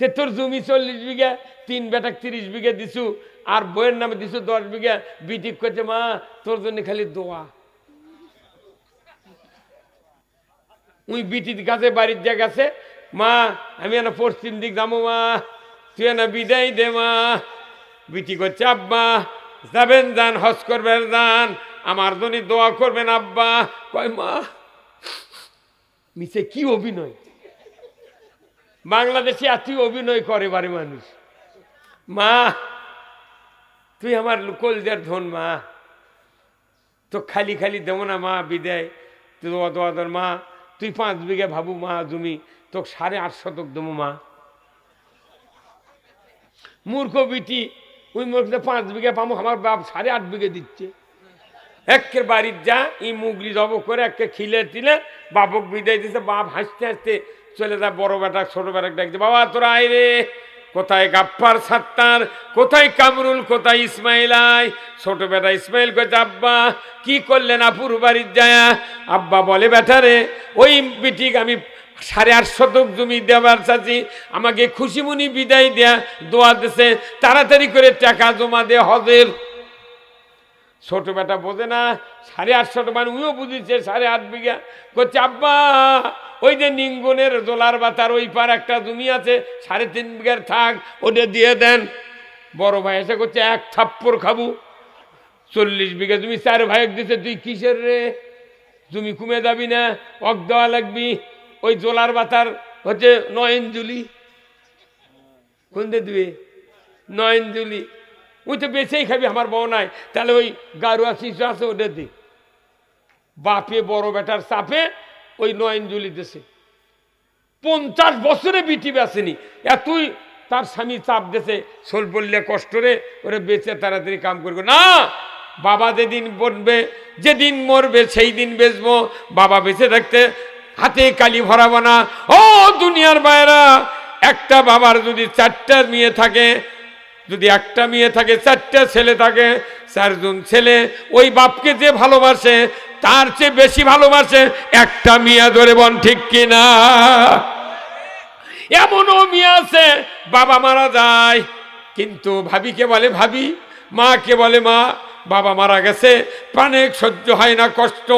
তে তোর জমি চল্লিশ বিঘা, তিন বেটাক তিরিশ বিঘা দিছু, আর বইয়ের নামে দিছু দশ বিঘা বিটি করছে মা, তোর জন্য খালি দোয়া। উই বিটির কাছে বাড়ির যা গেছে মা, আমি এনা পশ্চিম দিক যাব, মা। তুই এনা বিদায় দে, মা। বিটি করছে আব্বা, যাবেন যান, হজ করবেন যান। আমার জন্য দোয়া করবেন, আব্বা। কয়, মা, মিছে কি অভিনয়? বাংলাদেশে এত অভিনয় করে বারে মানুষ। মা, তুই আমার কলজার ধন, মা। তো খালি খালি দেবো না, মা, বিদায়। তুই দোয়া দোয়া তোর মা। তুই পাঁচ বিঘা ভাবু, মা, জমি। তোকে সাড়ে আট শতক দেবো, মা। মূর্খ বিটি, ওই মূর্খ পাঁচ বিঘা পাবো, আমার বাপ সাড়ে আট বিঘে দিচ্ছে। একের বাড়ির যা ই মুগলি জব করে, একে খিলে টিলে, বাপক বিদায় দিতে বাপ হাসতে হাসতে চলে যায় বড় বেটা, ছোট বেটা ডাকছে বাবা, তোরা আয় রে। কোথায় গাপ্পার সাত্তার? কোথায় কামরুল? কোথায় ইসমাইল আয়? ছোট বেটা ইসমাইল কইছে আব্বা, কি করলেন আপুর বাড়ির যায় আব্বা বলে, বেটা রে, ওই বিটিক আমি সাড়ে আট শতক জমি দেওয়ার চাচ্ছি। আমাকে খুশিমুনি বিদায় দেয়া, দোয়া দিছে। তাড়াতাড়ি করে টাকা জমা দে, হজের। ছোট বেটা বোঝে না, সাড়ে আটশো মানে উইও বুঝেছে, সাড়ে আট বিঘা। করছে আব্বা ওই যে নিঙ্গনের জোলার বাতার, ওই পার একটা জমি আছে, সাড়ে তিন বিঘার থাক, ওটা দিয়ে দেন। বড় ভাই এসে করছে, এক থাপ্পড় খাব। চল্লিশ বিঘা জমি, চার ভাইক দিছে, তুই কিসের রে? জমি কমে যাবি না অক দেওয়া লাগবি। ওই জোলার বাতার হচ্ছে নয়ন জুলি। কোন দিয়ে? দিবে নয়ন জুলি। ওই তো বেছেই খাবি, আমার বউ নাই। তাহলে ওই গারুয়া শিশু আছে, ওটা দি। বাপে বড় বেটার চাপে ওই নয়ন জুলি দেশে। পঞ্চাশ বছরে বিটি বেসেনি এতই তার স্বামী চাপ দেশে সোল পড়লে কষ্ট রে, ওরে বেঁচে তাড়াতাড়ি কাম করবে। না, বাবা যেদিন বলবে যেদিন মরবে, সেই দিন বেচবো। বাবা বেঁচে থাকতে হাতে কালি ভরাবো না। ও দুনিয়ার বাইরা একটা বাবার যদি চারটা মেয়ে থাকে, যদি একটা মেয়ে থাকে, চারটা ছেলে থাকে, চারজন ছেলে, ওই বাপকে যে ভালোবাসে তার চেয়ে বেশি ভালোবাসে একটা মিয়া ধরে বন, ঠিক কিনা? এমনও মিয়া আছে, বাবা মারা যায়, কিন্তু ভাবিকে বলে ভাবি, মাকে বলে মা, বাবা মারা গেছে, প্রাণে সহ্য হয় না, কষ্ট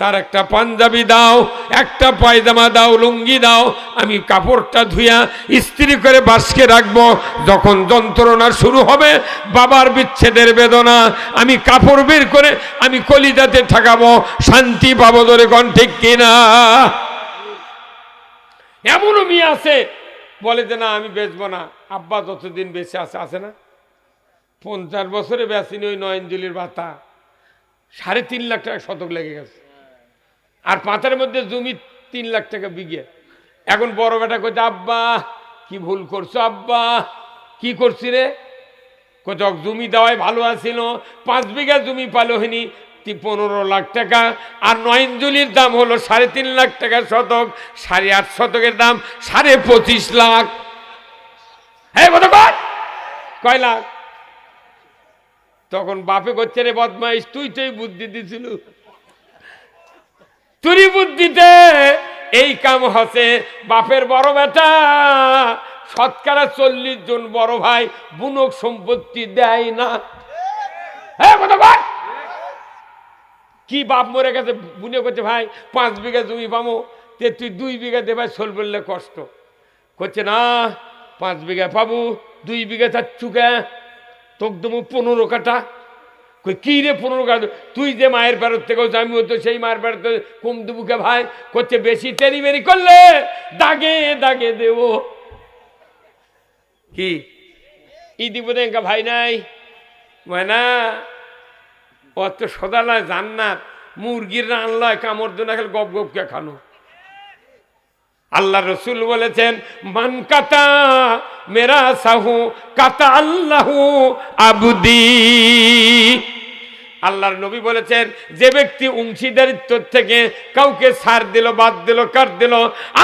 তার একটা পাঞ্জাবি দাও, একটা পায়জামা দাও, লুঙ্গি দাও, আমি কাপড়টা ধুইয়া ইস্ত্রি করে বাসকে রাখব। যখন যন্ত্রণা শুরু হবে, বাবার বিচ্ছেদের বেদনা, আমি কাপড় বের করে আমি কলিজাতে ঠাকাবো। শান্তি পাবো ধরে কন ঠিক কিনা? এমনও মেয়ে আছে, বলে যে না, আমি বেচবো না। আব্বা যতদিন বেঁচে আছে আছে না? পঞ্চাশ বছরে বেসিনি ওই নয়নজুলির ভাতা। সাড়ে তিন লাখ টাকা শতক লেগে গেছে। আর পাতার মধ্যে জমি তিন লাখ টাকা বিঘে। এখন বড় বেটা কইতে আব্বা, কি ভুল করছ, আব্বা? কি করছি রে? কোথাও জমি দেওয়াই ভালো আছিল, পাঁচ বিঘা জমি পালো হয়নি পনেরো লাখ টাকা। আর নয়নজুলির দাম হলো সাড়ে তিন লাখ টাকা শতক, সাড়ে আট শতকের দাম, সাড়ে পঁচিশ লাখ। হ্যাঁ কত? কয় লাখ? তখন বাপে করছে রে বদমাইশ, তুই তুই বুদ্ধি দিছিল। তুরি বুদ্ধিতে এই কাম হসে বাপের বড় বেটা। শতকরা চল্লিশ জন বড় ভাই বুনক সম্পত্তি দেয় না। হ্যাঁ কি বাপ মরে গেছে বুনে করছে ভাই? পাঁচ বিঘা জমি পামো। তে তুই দুই বিঘা দেবাই সোল বললে কষ্ট। করছে না, পাঁচ বিঘা পাবো, দুই বিঘা তার চুকে তোক দেবো পনেরো কাটা কই, কি রে পনেরো কাটা তুই যে মায়ের বেরোর থেকে আমি হতো, সেই মায়ের বেরোতে কম দেবুকে ভাই করছে বেশি তেরি বেরি করলে। দাগে দাগে দেব। কি? ই দিব দেখা ভাই নাই? না। অত সদালয় জান্নাত, মুরগির রান্নায় কামড় দিন খেলে গপ গপকে খানো। আল্লাহ রসুল বলেছেন, মান কাতা মেরা সাহু কাতা আল্লাহু আবুদি। আল্লাহর নবী বলেছেন, যে ব্যক্তি অংশীদারিত্ব থেকে কাউকে ছাড় দিল, বাদ দিল, কাট দিল,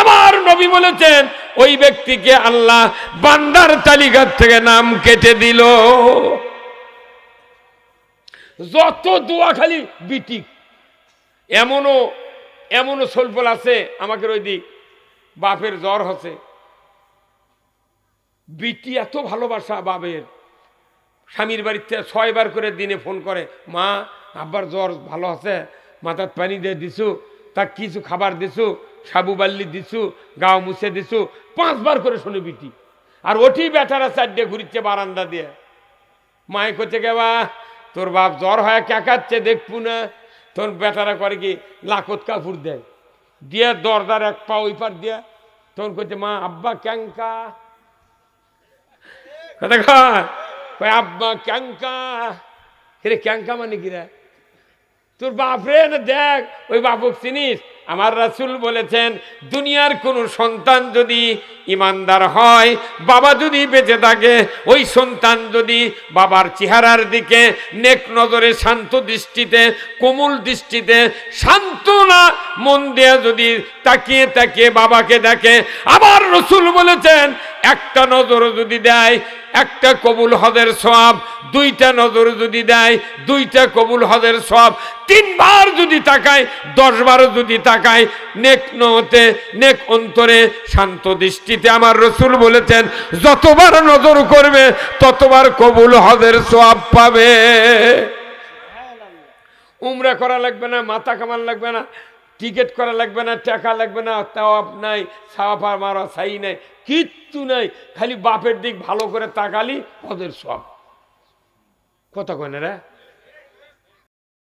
আবার নবী বলেছেন, ওই ব্যক্তিকে আল্লাহ বান্দার তালিকার থেকে নাম কেটে দিল। যত দোয়া খালি বিটিক, এমনও এমনও সোলফল আছে আমাকে ওই দিক। বাপের জ্বর হচ্ছে। বিটি এত ভালোবাসা বাপের। স্বামীর বাড়িতে ছয়বার করে দিনে ফোন করে, মা, আব্বার জ্বর ভালো আছে? মাথার পানি দিয়ে দিছু তার কিছু খাবার দিছু, সাবু বাল্লি দিছু, গাও মুছে দিছু। পাঁচবার করে শুনে বিটি। আর ওটি বেটারা চারটে ঘুরিচ্ছে বারান্দা দিয়ে। মায়ে করছে কে বা তোর বাপ জ্বর হয় কেকাচ্ছে দেখব না। তোর বেটারা করে কি, লাকত কাপড় দেয় দিয়ে দরদার এক পা ওই পার দিয়ে তখন কইতে মা, আব্বা ক্যাংকা। কথা কয় আব্বা ক্যাংকা। রে ক্যাংকা মানে কিরা তোর বাপরে দেখ, ওই বাপক চিনিস? আমার রাসুল বলেছেন, দুনিয়ার কোনো সন্তান যদি ইমানদার হয়, বাবা যদি বেঁচে থাকে, ওই সন্তান যদি বাবার চেহারার দিকে নেক নজরে, শান্ত দৃষ্টিতে, কোমল দৃষ্টিতে শান্ত না মন দিয়ে যদি তাকিয়ে তাকিয়ে বাবাকে দেখে, আবার রসুল বলেছেন, একটা নজর যদি দেয় একটা কবুল হদের সব দুইটা নজর যদি দেয়, দুইটা কবুল হদের সব তিনবার যদি তাকায়, দশবার যদি তাকায়, নেক নতে নেক অন্তরে শান্ত দৃষ্টিতে আমার রসুল বলেছেন, যতবার নজর করবে, ততবার কবুল হদের সব পাবে। উমরা করা লাগবে না, মাথা কামান লাগবে না টিকিট করা লাগবে না, টাকা লাগবে না তাওয়াপ নাই সাফা মারা সাই নাই, কিচ্ছু নাই, খালি বাপের দিক ভালো করে তাকালি, ওদের সব। কথা কয় রে?